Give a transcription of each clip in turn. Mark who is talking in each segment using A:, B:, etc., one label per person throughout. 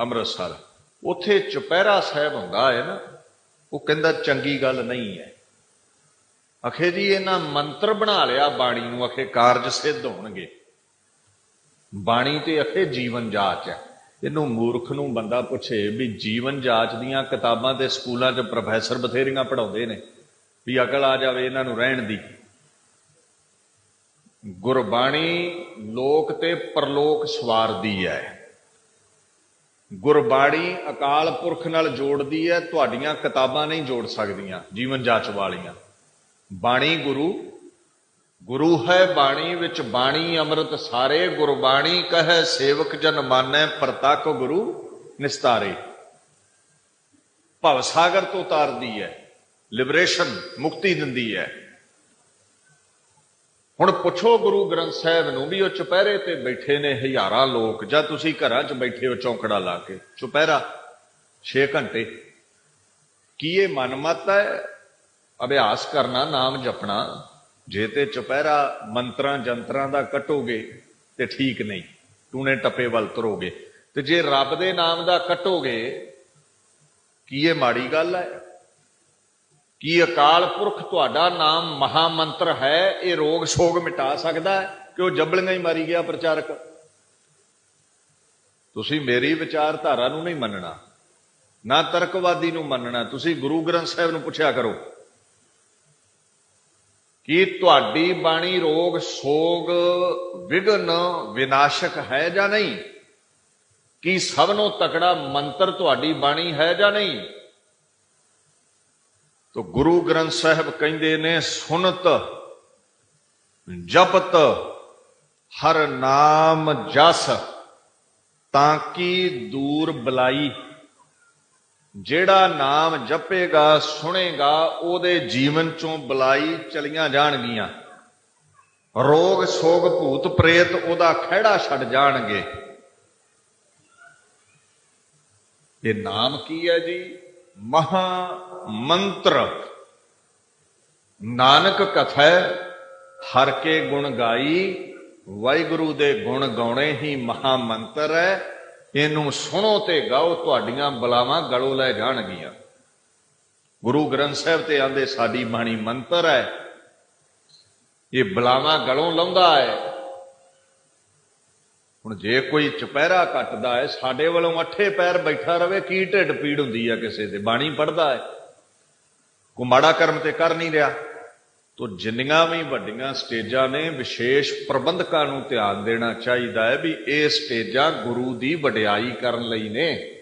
A: ਅੰਮ੍ਰਿਤਸਰ। ਉੱਥੇ ਚੁਪਹਿਰਾ ਸਾਹਿਬ ਹੁੰਦਾ ਹੈ ਨਾ, ਉਹ ਕਹਿੰਦਾ ਚੰਗੀ ਗੱਲ ਨਹੀਂ ਹੈ। ਅਖੇ ਜੀ, ਇਹਨਾਂ ਮੰਤਰ ਬਣਾ ਲਿਆ ਬਾਣੀ ਨੂੰ, ਅਖੇ ਕਾਰਜ ਸਿੱਧ ਹੋਣਗੇ। ਬਾਣੀ ਤੇ ਅਖੇ ਜੀਵਨ ਜਾਚ ਹੈ। ਇਹਨੂੰ ਮੂਰਖ ਨੂੰ ਬੰਦਾ ਪੁੱਛੇ ਵੀ ਜੀਵਨ ਜਾਚ ਦੀਆਂ ਕਿਤਾਬਾਂ ਤੇ ਸਕੂਲਾਂ 'ਚ ਪ੍ਰੋਫੈਸਰ ਬਥੇਰੀਆਂ ਪੜਾਉਂਦੇ ਨੇ, ਵੀ ਅਕਲ ਆ ਜਾਵੇ ਇਹਨਾਂ ਨੂੰ ਰਹਿਣ ਦੀ। ਗੁਰਬਾਣੀ ਲੋਕ ਤੇ ਪਰਲੋਕ ਸਵਾਰਦੀ ਹੈ। ਗੁਰਬਾਣੀ ਅਕਾਲ ਪੁਰਖ ਨਾਲ ਜੋੜਦੀ ਹੈ, ਤੁਹਾਡੀਆਂ ਕਿਤਾਬਾਂ ਨਹੀਂ ਜੋੜ ਸਕਦੀਆਂ, ਜੀਵਨ ਜਾਚ ਵਾਲੀਆਂ। ਬਾਣੀ ਗੁਰੂ ਗੁਰੂ ਹੈ ਬਾਣੀ ਵਿੱਚ ਬਾਣੀ ਅੰਮ੍ਰਿਤ ਸਾਰੇ, ਗੁਰਬਾਣੀ ਕਹੈ ਸੇਵਕ ਜਨ ਮਾਨੈ, ਪ੍ਰਤੱਖ ਗੁਰੂ ਨਿਸਤਾਰੇ। ਭਵ ਸਾਗਰ ਤੋਂ ਉਤਾਰਦੀ ਹੈ, ਲਿਬਰੇਸ਼ਨ ਮੁਕਤੀ ਦਿੰਦੀ ਹੈ। ਹੁਣ ਪੁੱਛੋ ਗੁਰੂ ਗ੍ਰੰਥ ਸਾਹਿਬ ਨੂੰ ਵੀ ਉਹ ਚੁਪਹਿਰੇ ਤੇ ਬੈਠੇ ਨੇ ਹਜ਼ਾਰਾਂ ਲੋਕ, ਜਾਂ ਤੁਸੀਂ ਘਰਾਂ 'ਚ ਬੈਠੇ ਹੋ ਚੌਂਕੜਾ ਲਾ ਕੇ? ਚੁਪਹਿਰਾ 6 ਘੰਟੇ। ਕੀ ਇਹ ਮਨਮਤ ਹੈ? ਅਭਿਆਸ ਕਰਨਾ, ਨਾਮ ਜਪਣਾ, ਜੇ ਤੇ ਚੁਪਹਿਰਾ ਮੰਤਰਾਂ, ਜੰਤਰਾਂ ਦਾ ਕਟੋਗੇ ਤੇ ਠੀਕ ਨਹੀਂ। ਟੂਣੇ ਟੱਪੇ ਵੱਲ ਤੁਰੋਗੇ। ਤੇ ਜੇ ਰੱਬ ਦੇ ਨਾਮ ਦਾ ਕਟੋਗੇ, ਕੀ ਇਹ ਮਾੜੀ ਗੱਲ ਹੈ? ਕੀ ਅਕਾਲ ਪੁਰਖ ਤੁਹਾਡਾ ਨਾਮ ਮਹਾ ਮੰਤਰ ਹੈ? ਇਹ ਰੋਗ ਸ਼ੋਗ ਮਿਟਾ ਸਕਦਾ ਹੈ ਕਿ ਉਹ ਜੱਬਲੀਆਂ ਹੀ ਮਾਰੀ ਗਿਆ ਪ੍ਰਚਾਰਕ? ਤੁਸੀਂ ਮੇਰੀ ਵਿਚਾਰਧਾਰਾ ਨੂੰ ਨਹੀਂ ਮੰਨਣਾ, ਨਾ ਤਰਕਵਾਦੀ ਨੂੰ ਮੰਨਣਾ, ਤੁਸੀਂ ਗੁਰੂ ਗ੍ਰੰਥ ਸਾਹਿਬ ਨੂੰ ਪੁੱਛਿਆ ਕਰੋ। ਕਿ ਤੁਹਾਡੀ ਬਾਣੀ ਰੋਗ ਸੋਗ ਵਿਗਨ ਵਿਨਾਸ਼ਕ ਹੈ ਜਾਂ ਨਹੀਂ? ਕੀ ਸਭ ਨੂੰ ਤਕੜਾ ਮੰਤਰ ਤੁਹਾਡੀ ਬਾਣੀ ਹੈ ਜਾਂ ਨਹੀਂ? ਤੋ ਗੁਰੂ ਗ੍ਰੰਥ ਸਾਹਿਬ ਕਹਿੰਦੇ ਨੇ, ਸੁਨਤ, ਜਪਤ, ਹਰ ਨਾਮ ਜਸ, ਤਾਂ ਕੀ ਦੂਰ ਬਲਾਈ। ਜਿਹੜਾ ਨਾਮ ਜਪੇਗਾ, ਸੁਣੇਗਾ, ਉਹਦੇ ਜੀਵਨ ਚੋਂ ਬਲਾਈ ਚਲੀਆਂ ਜਾਣਗੀਆਂ। ਰੋਗ, ਸੋਗ, ਭੂਤ, ਪ੍ਰੇਤ, ਉਹਦਾ ਖਿਹੜਾ ਛੱਡ ਜਾਣਗੇ। ਇਹ ਨਾਮ ਕੀ ਹੈ ਜੀ? ਮਹਾ ਮੰਤਰ। ਨਾਨਕ ਕਥੈ, ਹਰ ਕੇ ਗੁਣ ਗਾਈ, ਵਾਹਿਗੁਰੂ ਦੇ ਗੁਣ ਗਾਉਣੇ ਹੀ ਮਹਾ ਮੰਤਰ ਹੈ। ਇਹਨੂੰ ਸੁਣੋ ਤੇ ਗਾਓ, ਤੁਹਾਡੀਆਂ ਬਲਾਵਾਂ ਗਲੋਂ ਲੈ ਜਾਣਗੀਆਂ। ਗੁਰੂ ਗ੍ਰੰਥ ਸਾਹਿਬ ਤੇ ਆਂਦੇ, ਸਾਡੀ ਬਾਣੀ ਮੰਤਰ ਹੈ। ਇਹ ਬਲਾਵਾਂ ਗਲੋਂ ਲਾਉਂਦਾ ਹੈ। ਹੁਣ ਜੇ ਕੋਈ ਚੁਪਹਿਰਾ ਕੱਟਦਾ ਹੈ, ਸਾਡੇ ਵੱਲੋਂ ਅੱਠੇ ਪੈਰ ਬੈਠਾ ਰਵੇ, ਕੀ ਢਿੱਡ ਪੀੜ ਹੁੰਦੀ ਆ ਕਿਸੇ ਦੇ? ਬਾਣੀ ਪੜਦਾ ਹੈ। ਕੋ ਮਾੜਾ ਕਰਮ ਤੇ ਕਰ ਨਹੀਂ ਰਿਹਾ। ਤੋ ਜਿੰਨੀਆਂ ਵੀ ਵੱਡੀਆਂ ਸਟੇਜਾਂ ਨੇ, ਵਿਸ਼ੇਸ਼ ਪ੍ਰਬੰਧਕਾਂ ਨੂੰ ਧਿਆਨ ਦੇਣਾ ਚਾਹੀਦਾ ਹੈ ਵੀ ਇਹ ਸਟੇਜਾਂ ਗੁਰੂ ਦੀ ਵਡਿਆਈ ਕਰਨ ਲਈ ਨੇ।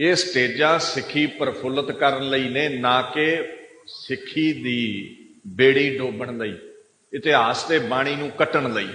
A: ਇਹ ਸਟੇਜਾਂ ਸਿੱਖੀ ਪ੍ਰਫੁੱਲਤ ਕਰਨ ਲਈ ਨੇ, ਨਾ ਕਿ ਸਿੱਖੀ ਦੀ ਬੇੜੀ ਡੋਬਣ ਲਈ, ਇਤਿਹਾਸ ਤੇ ਬਾਣੀ ਨੂੰ ਕੱਟਣ ਲਈ।